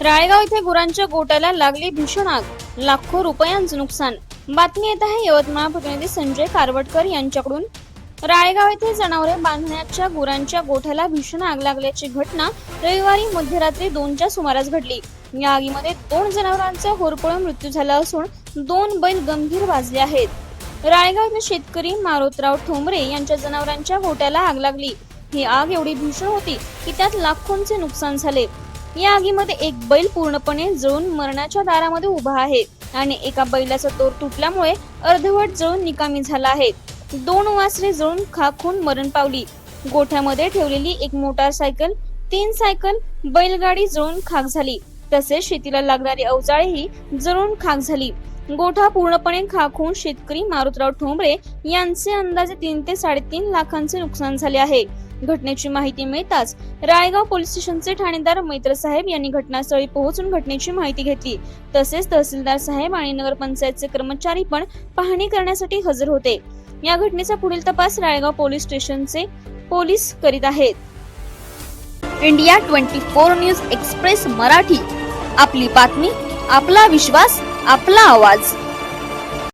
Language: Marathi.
राळेगाव इथे गुरांच्या गोट्याला लागली भीषण आग. लाखो रुपयांचं नुकसान. बातमी येत आहे यवतमाळ प्रतिनिधी संजय कारवटकर यांच्याकडून. राळेगाव येथे जनावरे बांधण्याच्या गुरांच्या गोठ्याला भीषण आग लागल्याची घटना रविवारी मध्यरात्री दोनच्या सुमारास घडली. या आगीमध्ये दोन जनावरांचा होरपळून मृत्यू झाला असून दोन बैल गंभीर वाजले आहेत. राळेगाव येथे शेतकरी मारोतराव ठोंबरे यांच्या जनावरांच्या गोट्याला आग लागली. ही आग एवढी भीषण होती की त्यात लाखोंचे नुकसान झाले. या आगीमध्ये एक बैल पूर्णपणे जळून मरणाच्या दारामध्ये उभा आहे आणि एका बैलाचा तोर तुटल्यामुळे अर्धवट जळून निकामी झाला आहे. दोन वासरे जळून खाक होऊन मरण पावली. गोठ्यामध्ये ठेवलेली एक मोटारसायकल तीन सायकल बैलगाडी जळून खाक झाली. तसेच शेतीला लागणारी अवजाळेही जळून खाक झाली. गोठा पूर्णपणे खाक होऊन शेतकरी मारुतराव ठोंबरे यांचे अंदाजे तीन ते साडेतीन लाखांचे नुकसान झाले आहे. घटनेची माहिती मिळताच रायगाव पोलीस स्टेशनचे ठाणेदार मैत्र साहेब यांनी घटनास्थळी पोहोचून घटनेची माहिती घेतली. तसेच तहसीलदार साहेब आणि नगरपंचायतचे कर्मचारी पण पाहणी करण्यासाठी हजर होते. या घटनेचा पुढील तपास रायगाव पोलीस स्टेशनचे पोलीस करीत आहेत. India twenty four news express Marathi. आपली बातमी आपला विश्वास आपला आवाज.